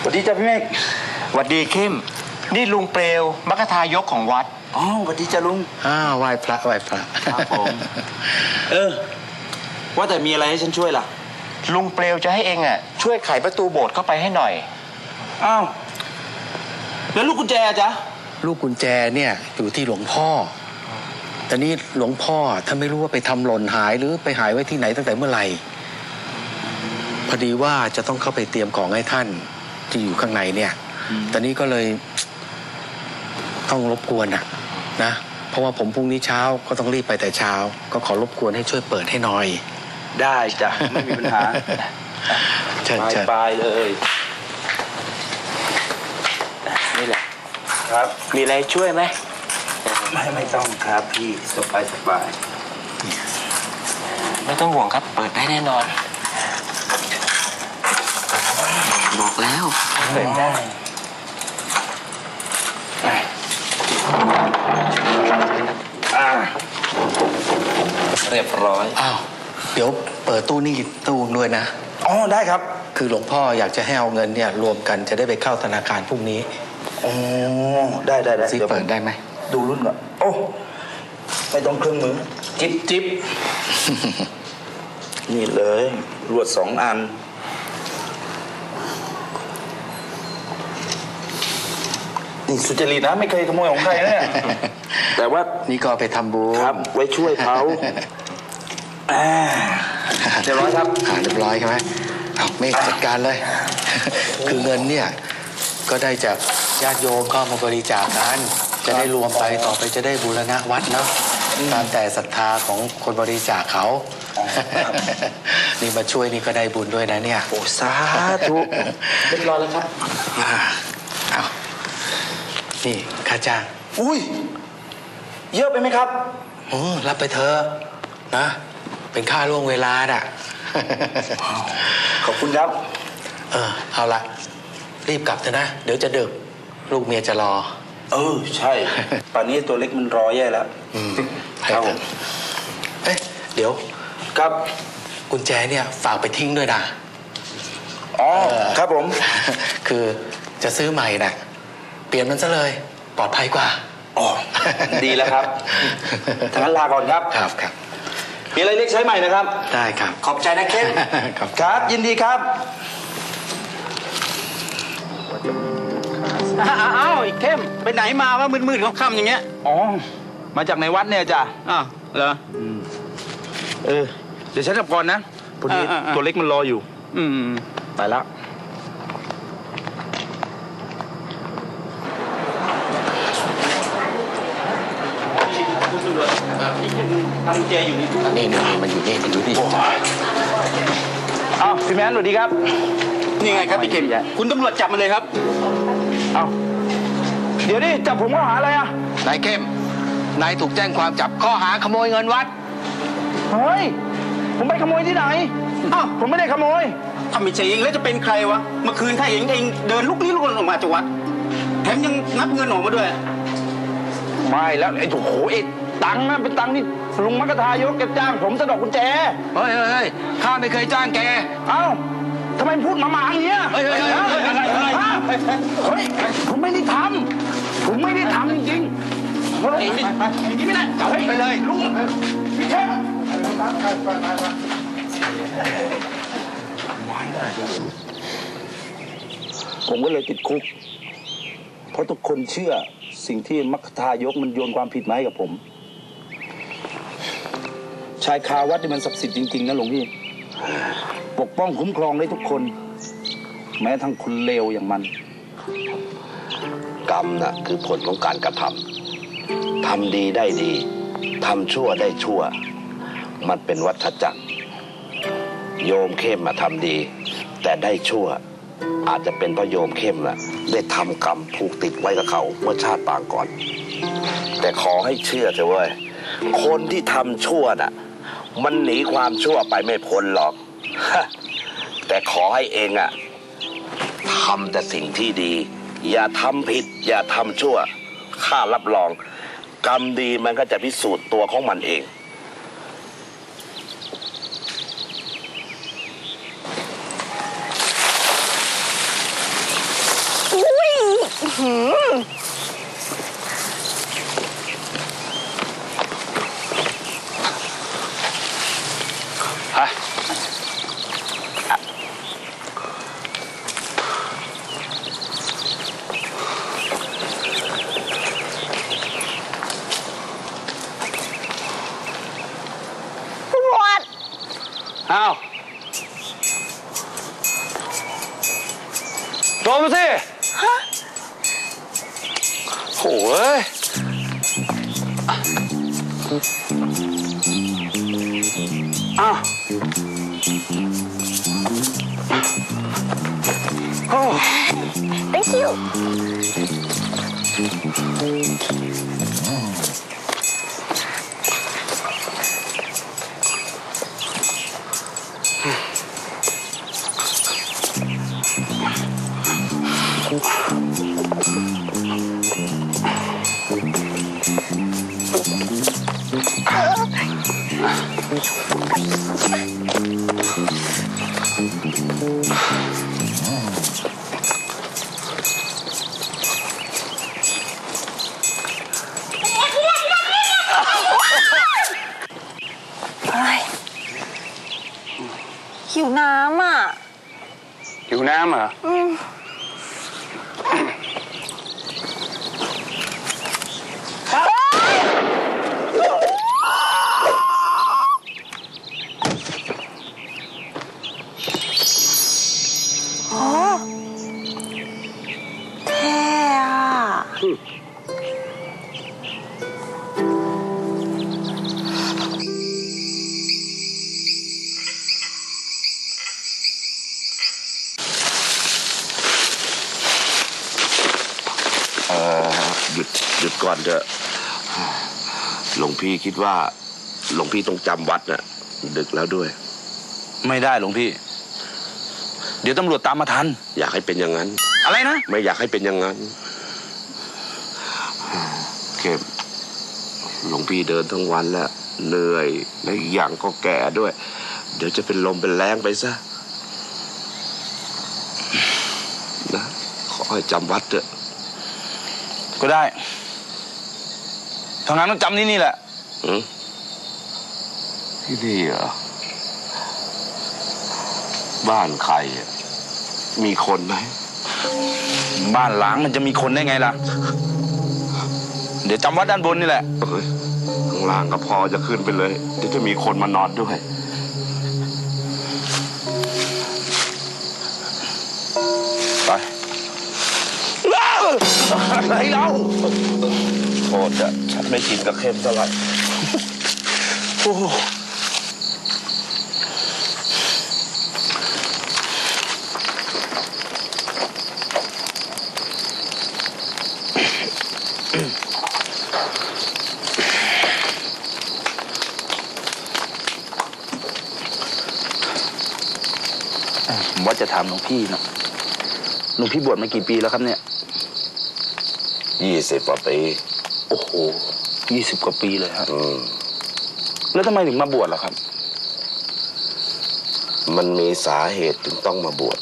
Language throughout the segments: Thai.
สวัสดีจ้าพี่เมฆหวัดดีเข้ม นี่ลุงเปลวมัคคทายกของวัด อ๋อสวัสดีจ้าลุง อ้าวไหว้พระไหว้พระครับผม เออ ว่าแต่มีอะไรให้ฉันช่วยล่ะ ลุงเปลวจะให้เองอะ ช่วยไขประตูโบสถ์เข้าไปให้หน่อย อ้าว แล้วลูกกุญแจอะจ๊ะ ลูกกุญแจเนี่ยอยู่ที่หลวงพ่อ แต่นี่หลวงพ่อท่านไม่รู้ว่าไปทำหล่นหายหรือไปหายไว้ที่ไหนตั้งแต่เมื่อไหร่ พอดีว่าจะต้องเข้าไปเตรียมของให้ท่านที่อยู่ข้างในเนี่ยตอนนี้ก็เลยต้องรบกวนอะนะเพราะว่าผมพรุ่งนี้เช้าก็ต้องรีบไปแต่เช้า ก็ขอรบกวนให้ช่วยเปิดให้หน่อย ได้จ้ะไม่มีปัญหาเชิญบายเชิญบายเลยนี่แหละครับ มีอะไรช่วยไหม ไม่ไม่ต้องครับพี่สบายสบายไม่ต้องห่วงครับ เปิดได้แน่นอน บอกแล้วเปิดได้อ่าเรียบร้อย อ้าว เดี๋ยวเปิดตู้นี่ตู้ด้วยนะ อ๋อ ได้ครับ คือหลวงพ่ออยากจะให้เอาเงินเนี่ยรวมกันจะได้ไปเข้าธนาคารพรุ่งนี้ อ๋อ ได้ได้ได้ซิยวผมเปิดได้ไหม ดูรุ่นก่อน โอ้ไม่ต้องเครื่องมือ จิ๊บจิ๊บนี่เลยรวดสองอัน นี่สุจริตนะ ไม่เคยขโมยของใครนะเนี่ยแต่ว่านี่ก็เอาไปทำบุญครับ ไว้ช่วยเขาอ่าเรียบร้อยครับอ่าเรียบร้อยใช่ไหมเอาเมฆจัดการเลย คือเงินเนี่ย ก็ได้จากญาติโยมก็มาบริจาคกัน จะได้รวมไปต่อไปจะได้บูรณะวัดเนาะตามแต่ศรัทธาของคนบริจาคเขา นี่มาช่วยนี่ก็ได้บุญด้วยนะเนี่ย โอ้สาธุเรียบร้อยแล้วครับอ่าเอานี่ค่าจ้าง อุ้ย เยอะไปไหมครับโอ้รับไปเถอะนะ เป็นค่าล่วงเวลาน่ะ ขอบคุณครับ เออ เอาละรีบกลับเถอะนะ เดี๋ยวจะดึก ลูกเมียจะรอ เออใช่ ป่านนี้ตัวเล็กมันรอแย่แล้วอืมครับผมเอ้ยเดี๋ยวครับกุญแจเนี่ยฝากไปทิ้งด้วยนะ อ๋อเออครับผม คือจะซื้อใหม่น่ะเปลี่ยนมันซะเลย ปลอดภัยกว่าอ๋อดีแล้วครับทางนั้นลาก่อนครับครับครับมีอะไรเรียกใช้ใหม่นะครับ ได้ครับ ขอบใจนะเข้มครับครับยินดีครับ อ้าวอีกเข้มไปไหนมาว่ามืดๆค่ำๆอย่างเงี้ย อ๋อ มาจากในวัดเนี่ยจ้ะอ้าวเหรอ เออ เดี๋ยวฉันกลับก่อนนะพอดีอ่าๆๆ ตัวเล็กมันรออยู่ อืมไปแล้วทำเจอยู่นี่นี่นี่มันอยู่นี่มันอยู่นี่อ้าวพี่แมนสวัสดีครับ นี่ไงครับพี่เข้มคุณตำรวจจับมันเลยครับ เอาเดี๋ยวนี่จับผมข้อหาอะไรอะ นายเข้ม นายถูกแจ้งความจับข้อหาขโมยเงินวัด เฮ้ย ผมไปขโมยที่ไหน อ้าว ผมไม่ได้ขโมยถ้าไม่ใช่เองแล้วจะเป็นใครวะ เมื่อคืนถ้าเองเองเดินลุกลี้ลุกลนออกมาจากวัด แถมยังนับเงินออกมาด้วย ไม่แล้วไอ้โอ้โหไอ้ตังค์นะเป็นตังค์นี่ลุงมักกะทายกแกจ้าง ผมสะดอกกุญแจ เฮ้ยเฮ้ยเฮ้ยข้าไม่เคยจ้างแก เอ้าทำไมพูดมาหมาอย่างเงี้ยเฮ้ยเฮ้ยเฮ้ยเฮ้ยอะไรอะไรฮะเฮ้ยผม ไม่ได้ทำผมไม่ได้ทำจริงๆเฮ้ยอย่างนี้ไม่ได้เฮ้ยไปเลยลุงพี่แค่ผมก็เลยติดคุก เพราะทุกคนเชื่อสิ่งที่มัคคทายกมันโยนความผิดมาให้กับผม ชายคาวัดนี่มันศักดิ์สิทธิ์จริง ๆ นะหลวงพี่ ปกป้องคุ้มครองได้ทุกคน แม้ทั้งคนเลวอย่างมัน กรรมน่ะคือผลของการกระทำทำดีได้ดีทำชั่วได้ชั่ว มันเป็นวัฏจักร โยมเข้มมาทำดี แต่ได้ชั่ว อาจจะเป็นเพราะโยมเข้มน่ะได้ทำกรรมผูกติดไว้กับเขาเมื่อชาติปางก่อน แต่ขอให้เชื่อเถอะเว้ยคนที่ทำชั่วน่ะ มันหนีความชั่วไปไม่พ้นหรอก แต่ขอให้เองอะทำแต่สิ่งที่ดี อย่าทำผิด อย่าทำชั่วข้ารับรอง กรรมดีมันก็จะพิสูจน์ตัวของมันเองหมวด อ้าวโดนมาสิโอ้ยอ้าวโอ้ thank you เฮ้ยหิวน้ำอะ หิวน้ำเหรอ อืม ก่อนเถอะ หลวงพี่คิดว่า หลวงพี่ต้องจำวัดน่ะดึกแล้วด้วย ไม่ได้หลวงพี่ เดี๋ยวตำรวจตามมาทัน อยากให้เป็นอย่างนั้น อะไรนะ ไม่อยากให้เป็นอย่างนั้นเข้มหลวงพี่เดินทั้งวันแล้วเหนื่อยและอีกอย่างก็แก่ด้วย เดี๋ยวจะเป็นลมเป็นแรงไปซะนะขอให้จำวัดเถอะก็ได้ ทางนั้นต้องจำที่นี่แหละหืมที่นี่เหรอ บ้านใครอะมีคนไหม บ้านล้างมันจะมีคนได้ไงล่ะ เดี๋ยวจำวัดด้านบนนี่แหละ เอ้ยข้างล่างก็พอจะขึ้นไปเลย เดี๋ยวจะมีคนมานอนด้วย ไปอะไรเราโทษอะฉัน ไม่กินกับเค็มเท่าไหร่โอ้ผมว่าจะถามหลวงพี่นะหลวงพี่บวชมากี่ปีแล้วครับเนี่ย ยี่สิบกว่าปี โอ้โห ยี่สิบกว่าปีเลยครับ อืม แล้วทำไมถึงมาบวชล่ะครับ มันมีสาเหตุถึงต้องมาบวช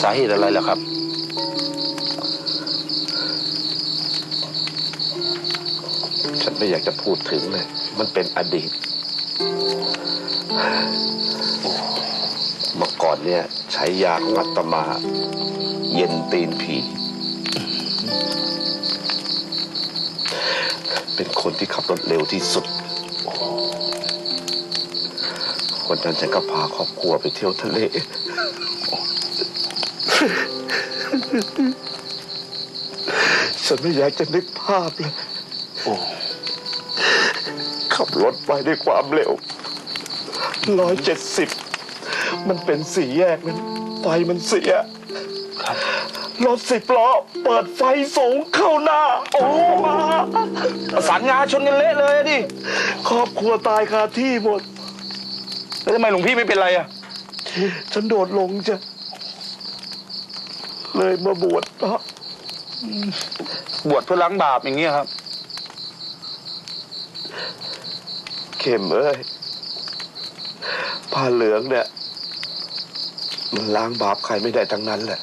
สาเหตุอะไรล่ะครับ ฉันไม่อยากจะพูดถึงเลย มันเป็นอดีตโอ้เมื่อก่อนเนี่ยใช้ยาของอาตมา เย็นตีนผี เป็นคนที่ขับรถเร็วที่สุดคนนั้นฉันก็พาครอบครัวไปเที่ยวทะเล ฉันไม่อยากจะนึกภาพเลยขับรถไปด้วยความเร็วร้อยเจ็ดสิบ มันเป็นสี่แยกนั้นไฟมันเสียค รถสิบล้อเปิดไฟสูงเข้าหน้า โอ้มาสันงาชนกันเละเลยอะดิ ครอบครัวตายคาที่หมด แล้วทำไมหลวงพี่ไม่เป็นไรอะ ฉันโดดลงจ้ะ เลยมาบวชเพราะบวชเพื่อล้างบาปอย่างเงี้ยครับ เข็มเอ้ยผ้าเหลืองเนี่ย มันล้างบาปใครไม่ได้ทั้งนั้นแหละ